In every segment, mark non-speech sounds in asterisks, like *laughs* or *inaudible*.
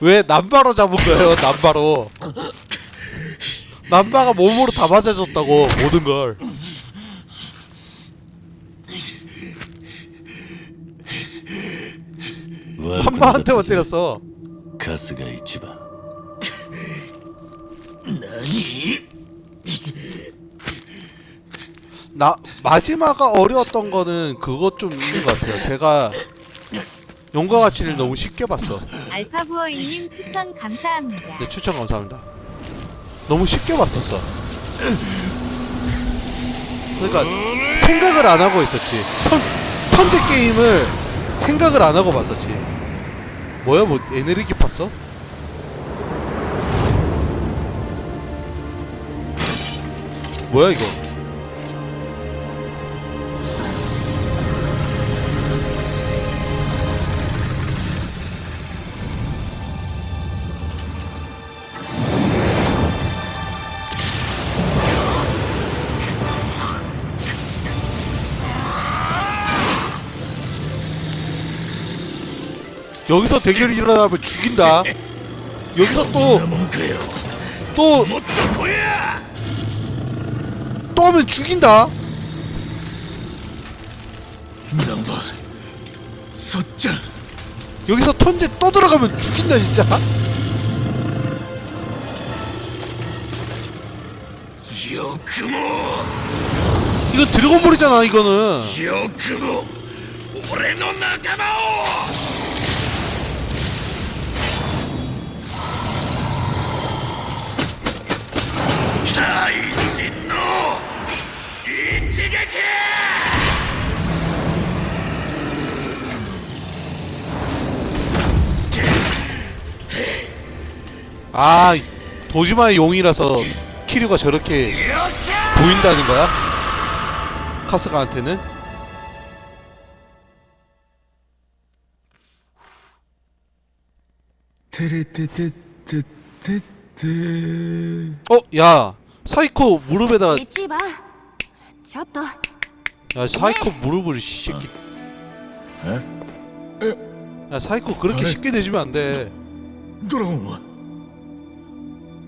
왜 남바로 잡은 거예요? 남바로. 남바가 몸으로 다 맞아줬다고 모든 걸. 한바한테만 때렸어. 가스가 있지마. 나 마지막가 어려웠던 거는 그것 좀 있는 것 같아요. 제가 용과 가치를 너무 쉽게 봤어. 알파부어이님 추천 감사합니다. 네, 추천 감사합니다. 너무 쉽게 봤었어. 그러니까 생각을 안 하고 있었지. 턴, 턴제 게임을 생각을 안 하고 봤었지. 뭐야, 뭐 에너지 봤어? 뭐야 이거? 여기서 대결이 일어나면 죽인다. 여기서 또, 또, 또 하면 죽인다. 여기서 턴제 또 들어가면 죽인다, 진짜. 이거 드래곤볼이잖아, 이거는. 아 도지마의 용이라서 키류가 저렇게 보인다는 거야? 카스가한테는? 어? 야 사이코 무릎에다 야 사이코 무릎을 이 새끼. 야 사이코 그렇게 쉽게 내주면 안돼. 돌아오마 は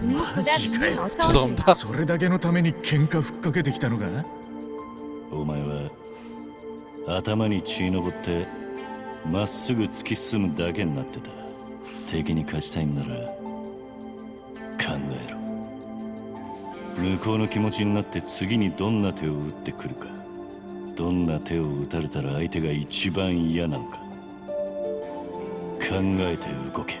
무구다비님 어서 오세요. 죄송합니다. それだけのために喧嘩ふっかけてきたのかお前は頭に血のぼってまっすぐ突き進むだけになってた敵に勝ちたいんなら考えろ向こうの気持ちになって次にどんな手を打ってくるかどんな手を打たれたら相手が一番嫌なのか考えて動け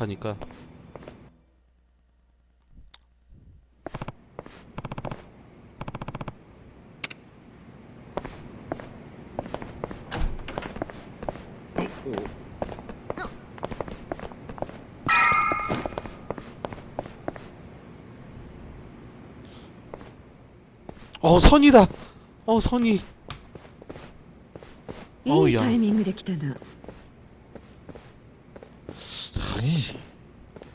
가니까 어 선이다 어 선이 おうやいいタイミングで来たな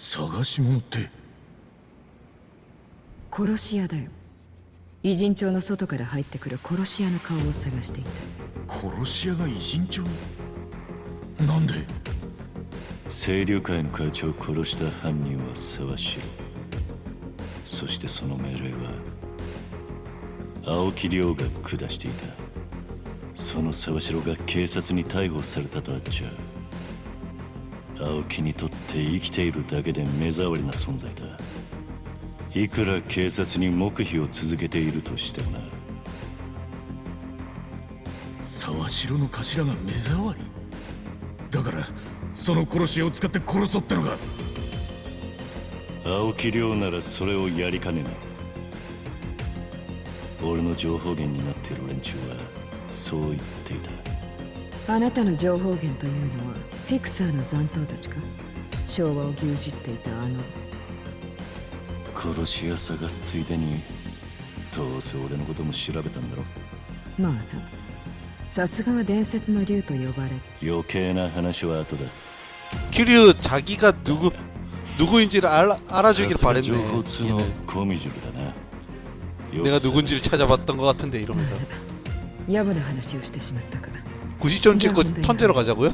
探し物って。殺し屋だよ。偉人町の外から入ってくる殺し屋の顔を探していた。殺し屋が偉人帳に？なんで？清流会の会長を殺した犯人は沢城。そしてその命令は青木亮が下していた。その沢城が警察に逮捕されたとあっちゃ青木にとって生きているだけで目障りな存在だ。いくら警察に黙秘を続けているとしてもな。沢城の頭が目障り？だからその殺し屋を使って殺そうってのか？青木亮ならそれをやりかねない。俺の情報源になっている連中はそう言っていた。あなたの情報源というのはフィクサーの残党たちか昭和を牛耳っていたあの殺し屋探すついでにどうせ俺のことも調べたんだろまあなさすがは伝説の竜と呼ばれ余計な話は後だ 키류 자기가 누구 누구인지를 알아, 알아주길 さすが 바랬네 情報通の 얘는. コミジュルだな 내가 누군지를 찾아봤던 것 같은데 이러면서 野暮な話をしてしまったか 90점 찍고 근데 턴제로 가자고요?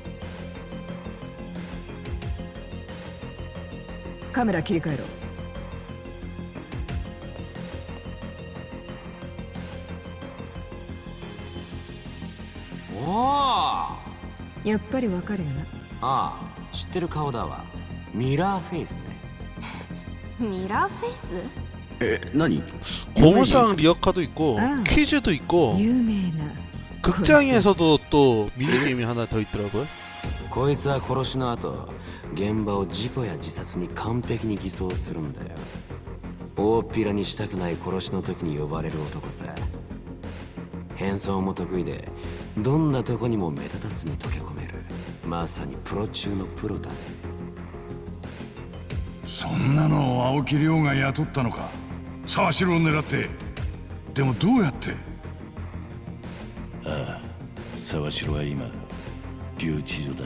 カメラ切り替えろおおあやっぱりわかるよなあ知ってる顔だわミラーフェイスねミラーフェイスえ何 고물상 리어카도 있고 아. 퀴즈도 있고 有名な 극장에서도 또 미니게임이 하나 더 있더라고요 こいつは殺しの後 現場を事故や自殺に完璧に偽装するんだよ。大っぴらにしたくない殺しの時に呼ばれる男さ。変装も得意でどんなとこにも目立たずに溶け込める。まさにプロ中のプロだね。そんなのを青木亮が雇ったのか。沢城を狙って。でもどうやって？沢城は今留置所だ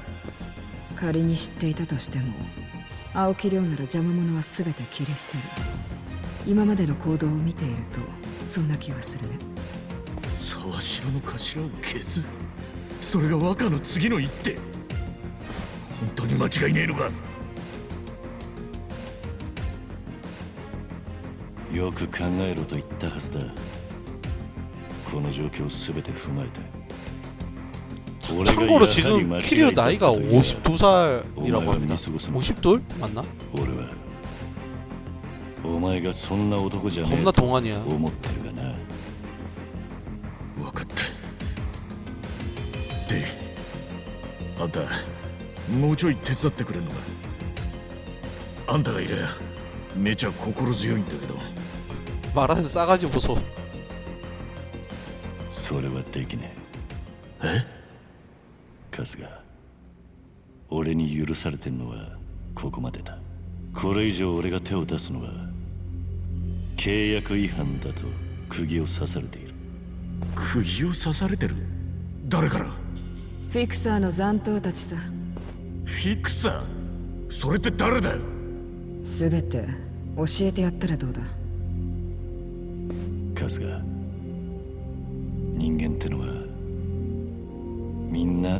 仮に知っていたとしても青木亮なら邪魔者は全て切り捨てる。今までの行動を見ているとそんな気がするね。沢城の頭を消す。それが若の次の一手。本当に間違いねえのか。よく考えろと言ったはずだ。この状況すべて踏まえて 참고로 やはり 지금 間違 키리오 えた 나이가 と言えば 52살이라고 합니다 お前は見過ごすな 52? 맞나? 俺はお前がそんな男じゃねえ 겁나 と 동안이야 思ってるがな分かったであんたもうちょい手伝ってくれんのかあんたがいりゃめちゃ心強いんだけど 말하는 싸가지 보소 それはできねええ 春日俺に許されてんのはここまでだ。これ以上俺が手を出すのは契約違反だと釘を刺されている。釘を刺されてる？誰から？フィクサーの残党たちさ。フィクサー？それって誰だよ？全て教えてやったらどうだ？春日人間ってのはみんな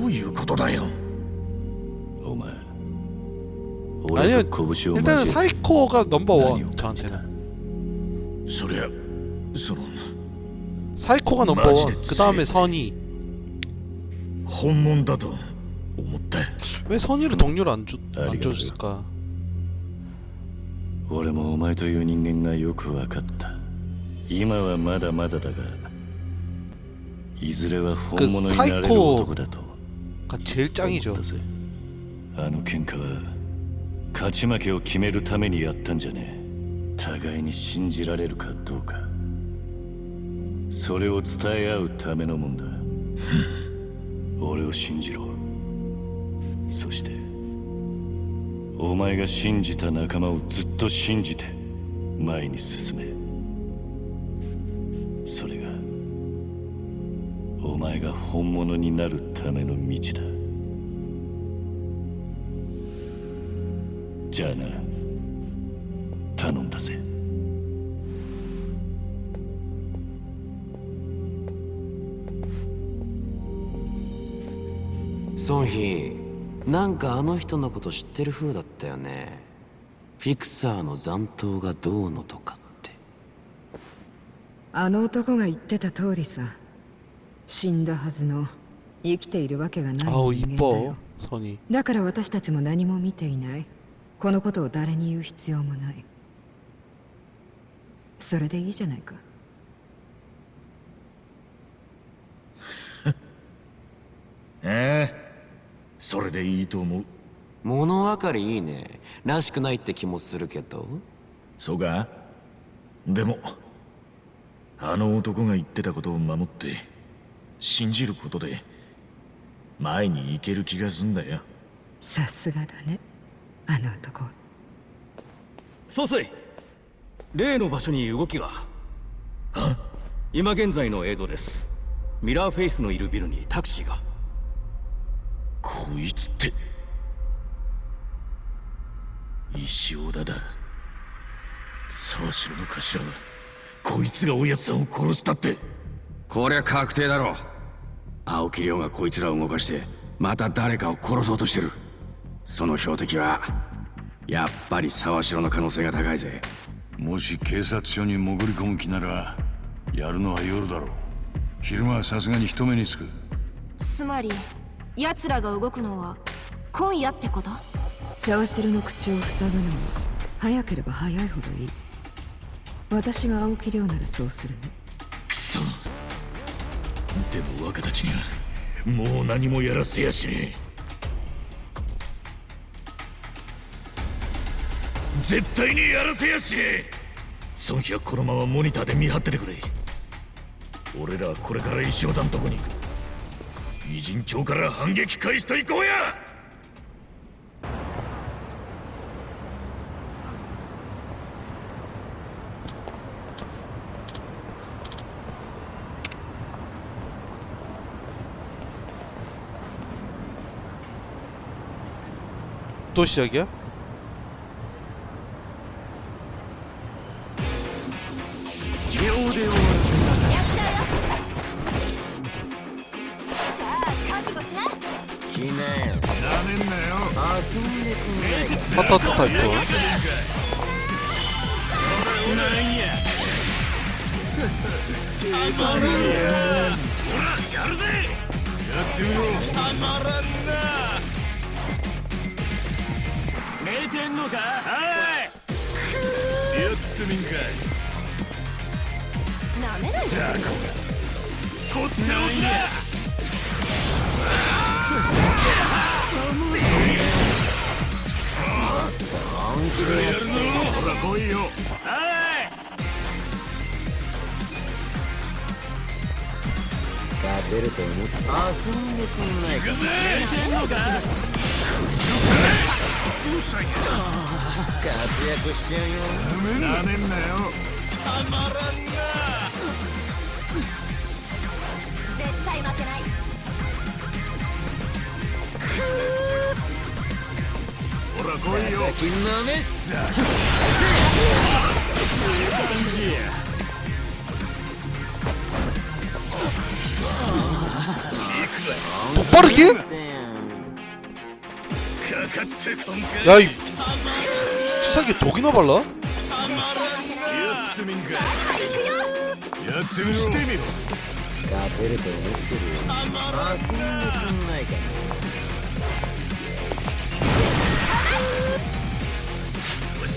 ういうことだよお前 아니요 俺と拳を 일단은 交え 사이코가 넘버 아니요, 원 저한테는 そりゃその 사이코가 넘버 마지막 원 그 다음에 선이 本物だと思った 왜 선이를 동료를 안, 줘, 안 알겠어요. 줘줬을까 俺もお前という人間がよく分かった今はまだまだだがいずれは本物になれる男だと 가 제일 思 짱이죠 ったぜあの喧嘩は勝ち負けを決めるためにやったんじゃねえ互いに信じられるかどうかそれを伝え合うためのもんだ俺を信じろそしてお前が信じた仲間をずっと信じて前に進めそれが お前が本物になるための道だ。じゃあな。頼んだぜ。ソンヒなんかあの人のこと知ってる風だったよね。フィクサーの残党がどうのとかって。あの男が言ってた通りさ死んだはずの生きているわけがない人間だよ。だから私たちも何も見ていない。このことを誰に言う必要もない。それでいいじゃないか。*laughs* ええそれでいいと思う。物分かりいいね。らしくないって気もするけど。そうか。でもあの男が言ってたことを守って信じることで前に行ける気がすんだよ。さすがだねあの男。総帥例の場所に動きが。今現在の映像です。ミラーフェイスのいるビルにタクシーが。こいつって。石尾田だ。沢城の頭はこいつがおやつさんを殺したって。こりゃ確定だろう青木亮がこいつらを動かしてまた誰かを殺そうとしてる。その標的はやっぱり沢城の可能性が高いぜ。もし警察署に潜り込む気ならやるのは夜だろう。昼間はさすがに人目につく。つまり奴らが動くのは今夜ってこと？沢城の口を塞ぐのも早ければ早いほどいい。私が青木亮ならそうするね。くそでも若たちにはもう何もやらせやしねえ。絶対にやらせやしねえ。ソンヒはこのままモニターで見張っててくれ。俺らはこれから石尾田のとこに行く。偉人町から反撃開始と行こうや。 또 시작이야? らやると思った。遊んでくんない。か行くぜんのかどうしたんや活躍しちゃうよなめんなよたまらん 빠르게? 야, 이 치사기 독이나 발라? 야, 베르도 욕 아,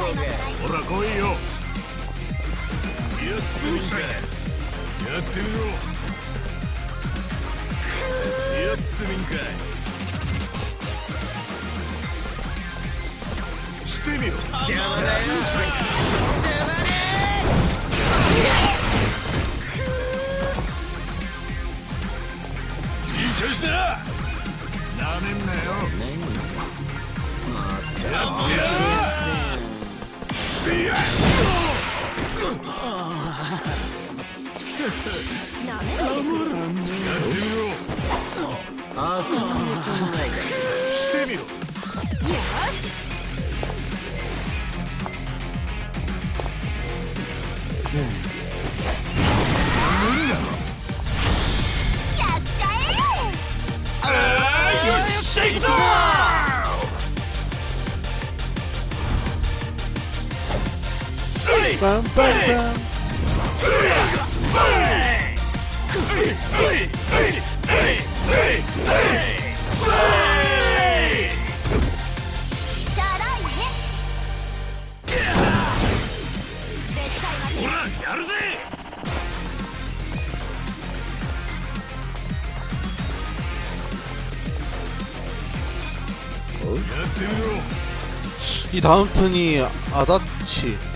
ほら来いよ。やってみんかやってみろ。やってみんかしてみろ。邪魔だよいい調子だなめんなよ。やってやるなめないでくれるやってみろ遊んでくんないか 빰빰빰 이 다음 턴이 아다치.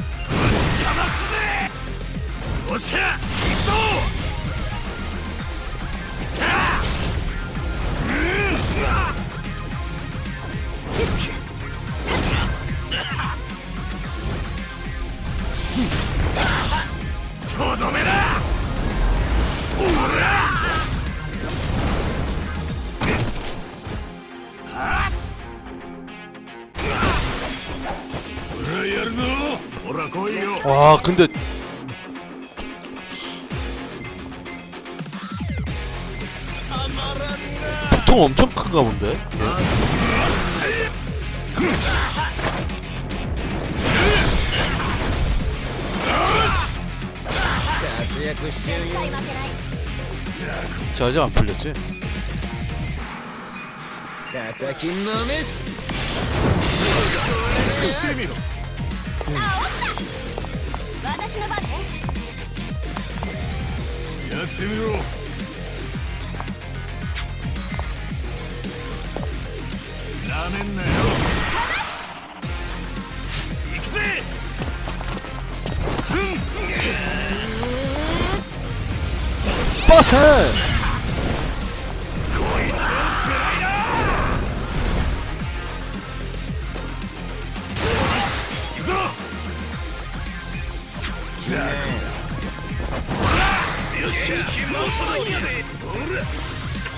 와 근데 보통 엄청 큰가 본데? 예. 자 아직 안 풀렸지? ってみろなめんなよ。行くぜ。빠 세! 行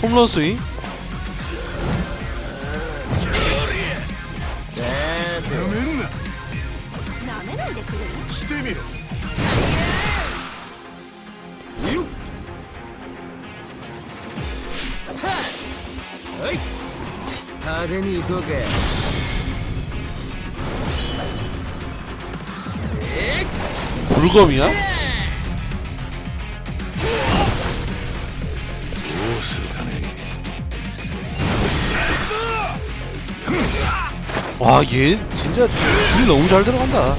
홈런 스윙 물검이야? 와, 얘 진짜 딜 너무 잘 들어간다.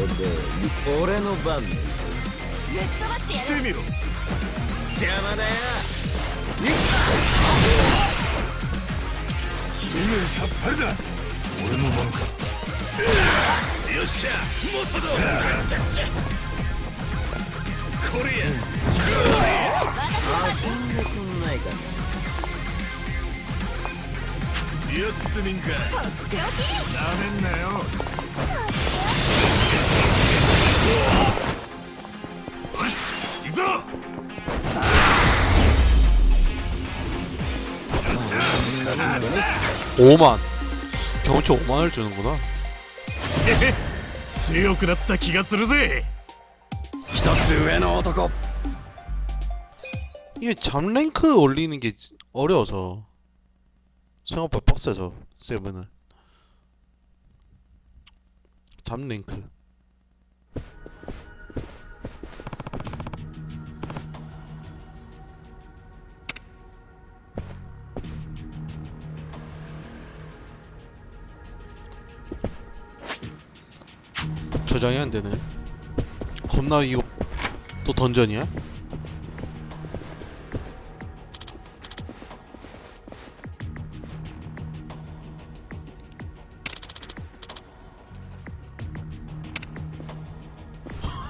やんのか見てなさい勝てるとで俺の番ぶっ飛ばしてやるしてみろ。邪魔だよ。夢さっぱりだ俺の番か。よっしゃ。元だこれや。遊んでくんないかな。やってみんかなめんなよ よし行くぞ오만 경험치 5만을 주는구나. *laughs* 強くなった気がするぜ一つ上の男 이게 잠랭크 올리는 게 어려워서 생각보다 빡세서 세븐은 잠랭크 저장이 안 되네 겁나 이거 또 던전이야? *laughs*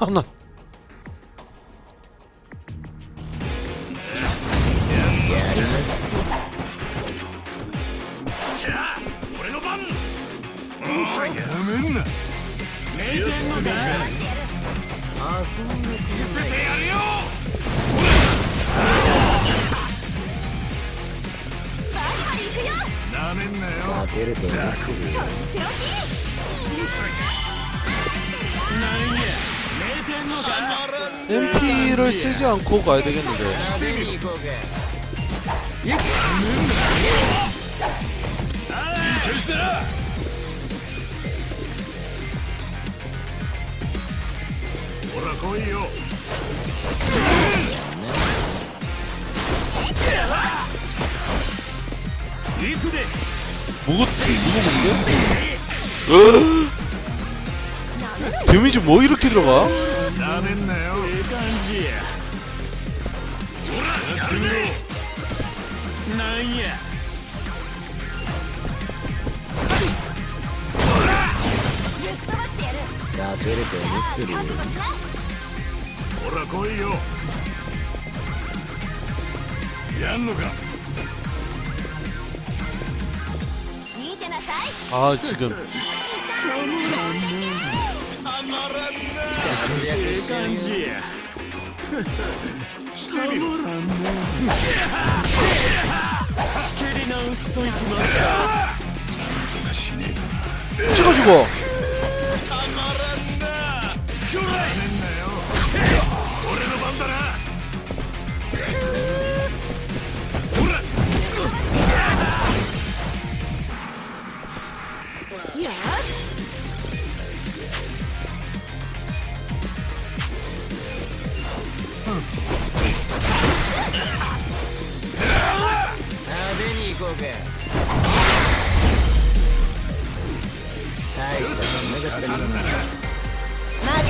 하나 코 가야 되겠는데. 무구 무구 뭔데? 어? 데미지 뭐 이렇게 들어가? 勝てると思ってるよ覚悟しますほら来いよやんのか見てなさい 아 지금 ええ感じやしてみろ仕切り直しといきますか 찍어주고 大したもんな。かっ。たけ。どな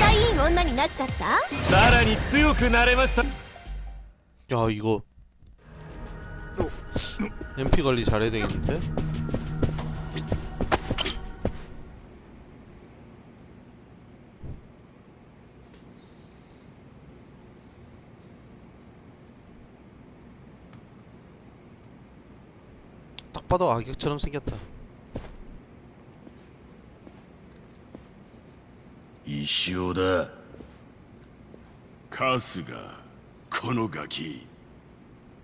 またいい女になっちゃったさらに強くなれました 야 이거 MP 관리 잘해야 되겠는데? 딱 봐도 악역처럼 생겼다 石尾だ。春日このガキ。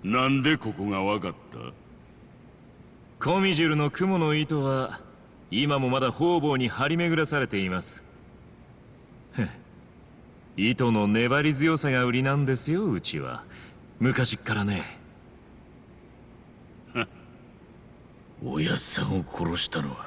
なんでここがわかった？コミジュルの雲の糸は今もまだ方々に張り巡らされています。へ糸の粘り強さが売りなんですようちは。昔っからね。おやっさんを殺したのは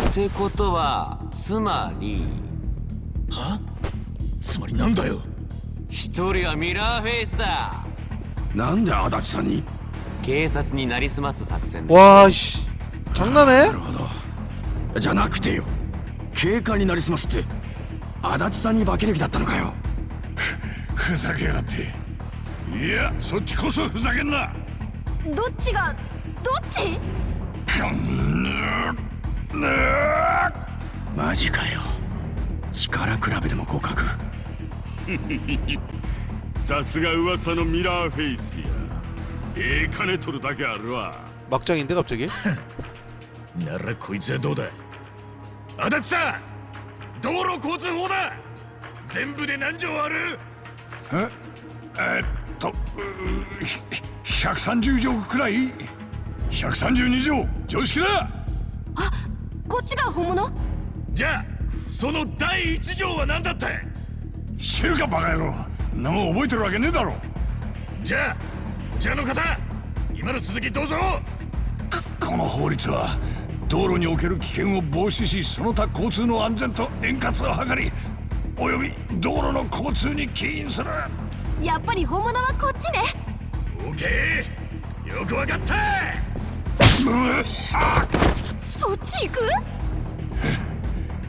ってことはつまりはつまりなんだよ一人はミラーフェイスだなんで足立さんに警察になりすます作戦だ 와, 씨. 장난해? なるほどじゃなくてよ警官になりすますって足立さんに化ける気だったのかよふざけやがっていやそっちこそふざけんなどっちがどっち マジかよ力比べでも互角*laughs* さすが噂のミラーフェイスやええ金取るだけあるわ 막장인데 갑자기? *laughs* ならこいつはどうだ足立さん道路交通法だ全部で何条あるええっとううひ130条くらい132条常識だ こっちが本物？じゃあその第一条は何だった？知るかバカ野郎。んなもん覚えてるわけねえだろ。じゃあこちらの方今の続きどうぞ。この法律は道路における危険を防止しその他交通の安全と円滑を図りおよび道路の交通に起因する。やっぱり本物はこっちね。オーケーよくわかったそっち行く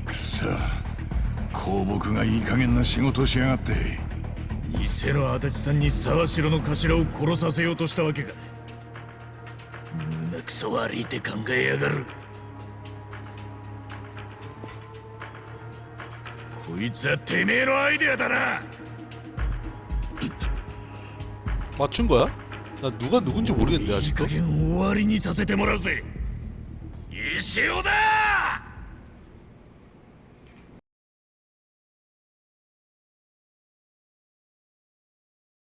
くそ公僕がいい加減な仕事をしやがって偽の足立さんに沢城の頭を殺させようとしたわけか胸くそ悪いって考えやがるこいつはてめえのアイデアだな 맞춘 거야? 나 누가 누군지 모르겠는데 いい 아직도 加減終わりにさせてもらうぜ 潮だ！